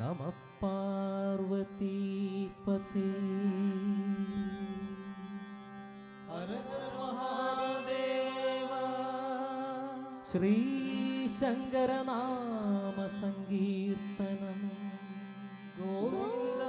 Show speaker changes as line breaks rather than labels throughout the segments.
नमः
पार्वती पति श्रीशङ्करनाम
सङ्गकीर्तन गोरुङ्ग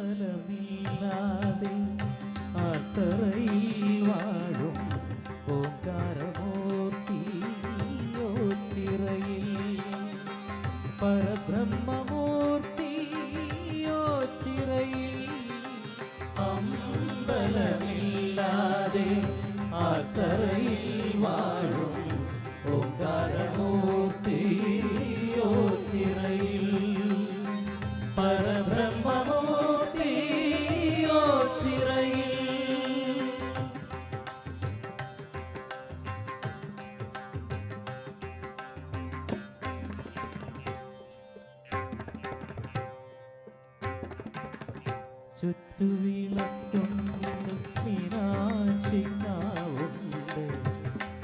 അമ്പലമില്ലാതെ ആത്തറയിൽ വാഴും ഓങ്കാരമൂർത്തിയോ ചിറയിൽ പരബ്രഹ്മമൂർത്തിയോ ചിറയിൽ അമ്പലമില്ലാതെ ആത്തറയിൽ വാഴും ഓങ്കാരമൂർത്തിയോ ചുറ്റുവിളക്കും മീനാക്ഷിക്കാവുണ്ട്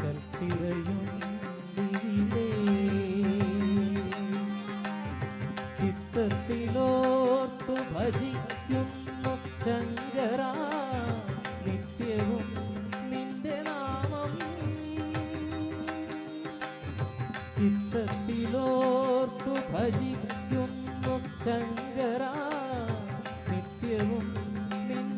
കൽച്ചിറയുണ്ടിവിടെ ചിത്തത്തിലോർത്തു ഭജിക്കുന്നു ശങ്കര. നിത്യവും നിന്റെ നാമം. ചിത്തത്തിലോർത്തു ഭജിക്കുന്നു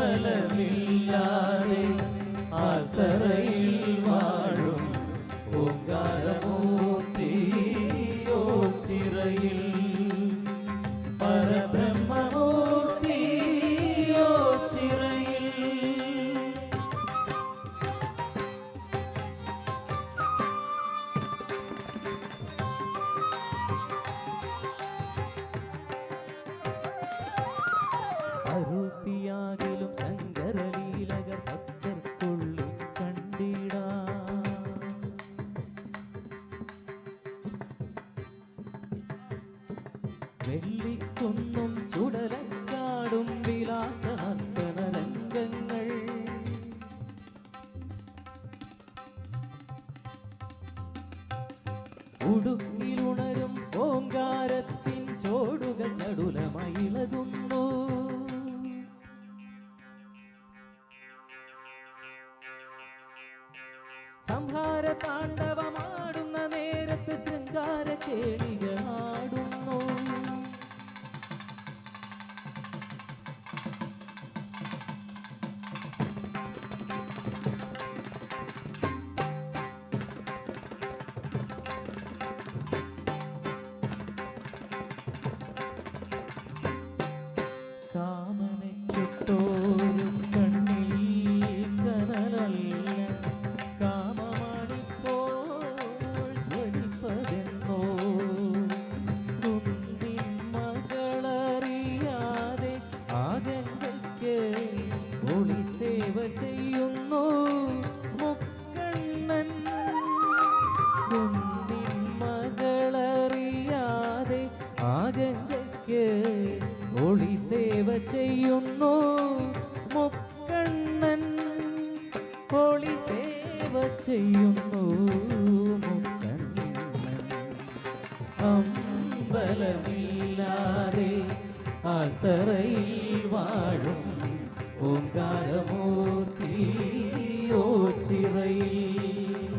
അമ്പലമില്ലാതെ ആത്തറയിൽ വെള്ളിക്കുന്നും ചുടലക്കാടും വിലാസ നർത്തന രംഗങ്ങൾ ഉടുക്കിലുണരും ഓങ്കാരത്തിൻ ചോടുകൾ ചടുലമയിളകുന്നു. സംഹാര താണ്ഡവമാടുന്ന നേരത്ത് ശൃംഗാര കേളികളാടുന്നു ചുട്ടോരും കണ്ണിൽ കനലല്ല കാമമാണിപ്പോൾ ജ്വലിപ്പതെന്നോ കുന്നിൻ മകളറിയാതെ ആകങ്ങൾക്ക് ഒളി സേവ ചെയ്യുന്നു മുക്കണ്ണൻ കുന്നിൻ മകളറിയാതെ ആകങ്ങൾക്ക് ഒളി സേവ ചെയ്യുന്നു മുക്കണ്ണൻ. ഒളി സേവ ചെയ്യുന്നു മുക്കണ്ണൻ. അമ്പലമില്ലാതെ ആൽത്തറയിൽ വാഴും ഓങ്കാരമൂർത്തി ഓച്ചിറയിൽ.